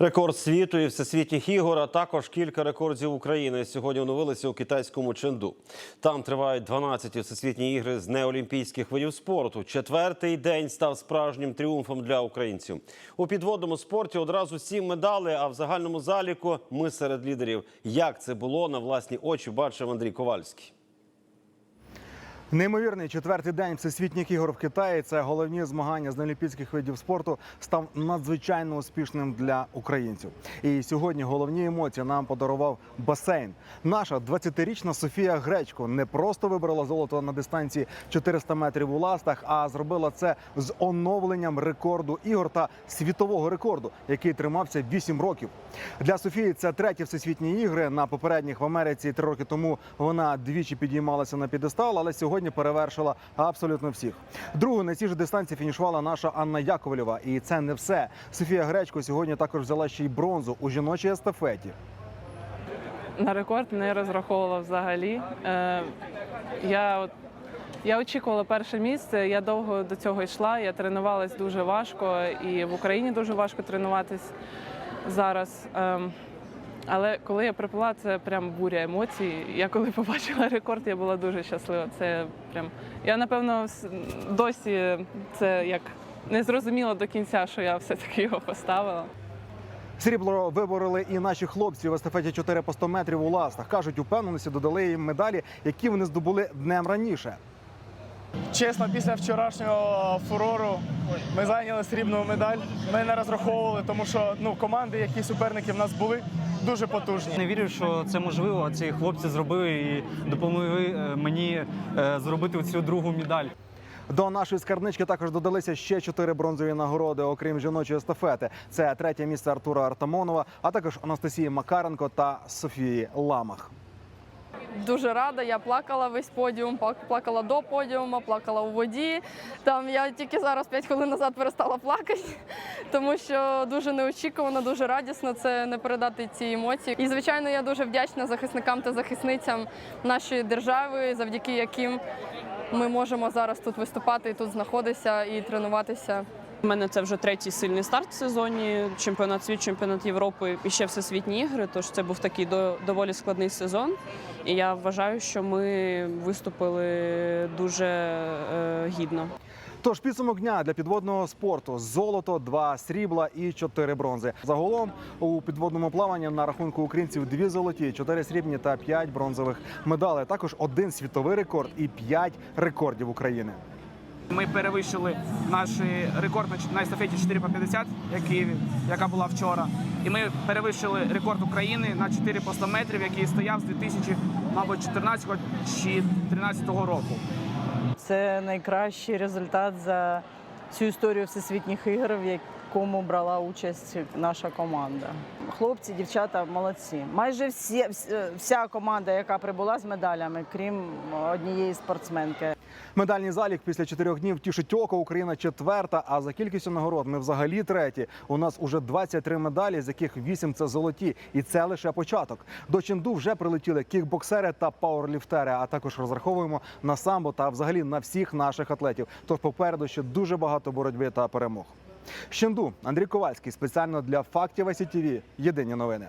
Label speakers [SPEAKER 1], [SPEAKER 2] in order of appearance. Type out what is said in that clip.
[SPEAKER 1] Рекорд світу і всесвітніх ігор, а також кілька рекордів України сьогодні оновилися у китайському Ченду. Там тривають 12-ті всесвітні ігри з неолімпійських видів спорту. Четвертий день став справжнім тріумфом для українців. У підводному спорті одразу сім медалей, а в загальному заліку ми серед лідерів. Як це було на власні очі, бачив Андрій Ковальський.
[SPEAKER 2] Неймовірний четвертий день всесвітніх ігор в Китаї. Це головні змагання з неолімпійських видів спорту став надзвичайно успішним для українців. І сьогодні головні емоції нам подарував басейн. Наша 20-річна Софія Гречко не просто вибрала золото на дистанції 400 метрів у ластах, а зробила це з оновленням рекорду ігор та світового рекорду, який тримався 8 років. Для Софії це треті всесвітні ігри. На попередніх в Америці три роки тому вона двічі підіймалася на підестал, але сьогодні перевершила абсолютно всіх. Другу на цій ж дистанції фінішувала наша Анна Яковлєва. І це не все. Софія Гречко сьогодні також взяла ще й бронзу у жіночій естафеті.
[SPEAKER 3] На рекорд не розраховувала взагалі. Е, я, от- я очікувала перше місце. Я довго до цього йшла. Я тренувалась дуже важко, і в Україні дуже важко тренуватись зараз. Ем, але коли я приплила, це прям буря емоцій. Я коли побачила рекорд, я була дуже щаслива. Це прям я напевно досі це як не зрозуміла до кінця, що я все-таки його поставила.
[SPEAKER 2] Срібло вибороли і наші хлопці в естафеті 4 по 100 метрів у ластах. кажуть, упевненості додали їм медалі, які вони здобули днем раніше.
[SPEAKER 4] Чесно, після вчорашнього фурору ми зайняли срібну медаль. Ми не розраховували, тому що ну команди, які суперники в нас були, дуже потужні.
[SPEAKER 5] Не вірю, що це можливо. Ці хлопці зробили і допомогли е, мені е, зробити цю другу медаль.
[SPEAKER 2] До нашої скарбнички також додалися ще чотири бронзові нагороди, окрім жіночої естафети. Це третє місце Артура Артамонова, а також Анастасії Макаренко та Софії Ламах.
[SPEAKER 6] Дуже рада. Я плакала весь подіум, пла- плакала до подіуму, плакала у воді. Там я тільки зараз 5 хвилин назад перестала плакати, тому що дуже неочікувано, дуже радісно це не передати ці емоції. І звичайно, я дуже вдячна захисникам та захисницям нашої держави, завдяки яким ми можемо зараз тут виступати, і тут знаходитися і тренуватися.
[SPEAKER 7] У мене це вже третій сильний старт в сезоні. Чемпіонат світу, чемпіонат Європи і ще всесвітні ігри. Тож це був такий до- доволі складний сезон. І я вважаю, що ми виступили дуже е, гідно.
[SPEAKER 2] Тож підсумок дня для підводного спорту: золото, два срібла і чотири бронзи. Загалом у підводному плаванні на рахунку українців дві золоті, чотири срібні та п'ять бронзових медалей. Також один світовий рекорд і п'ять рекордів України.
[SPEAKER 8] Ми перевищили наш рекорд на- естафеті 4 по 50, який, яка була вчора. І ми перевищили рекорд України на 4 по 100 метрів, який стояв з 2014 чи 2013 року.
[SPEAKER 9] Це найкращий результат за всю історію всесвітніх ігор, в якому брала участь наша команда. Хлопці, дівчата молодці. Майже всі, вся команда, яка прибула з медалями, крім однієї спортсменки.
[SPEAKER 2] Медальний залік після чотирьох днів тішить око. Україна четверта. А за кількістю нагород ми взагалі треті. У нас уже 23 медалі, з яких 8 – це золоті, і це лише початок. До Ченду вже прилетіли кікбоксери та пауерліфтери. А також розраховуємо на самбо та взагалі на всіх наших атлетів. Тож попереду ще дуже багато боротьби та перемог. З Ченду Андрій Ковальський спеціально для фактів СІТВ. Єдині новини.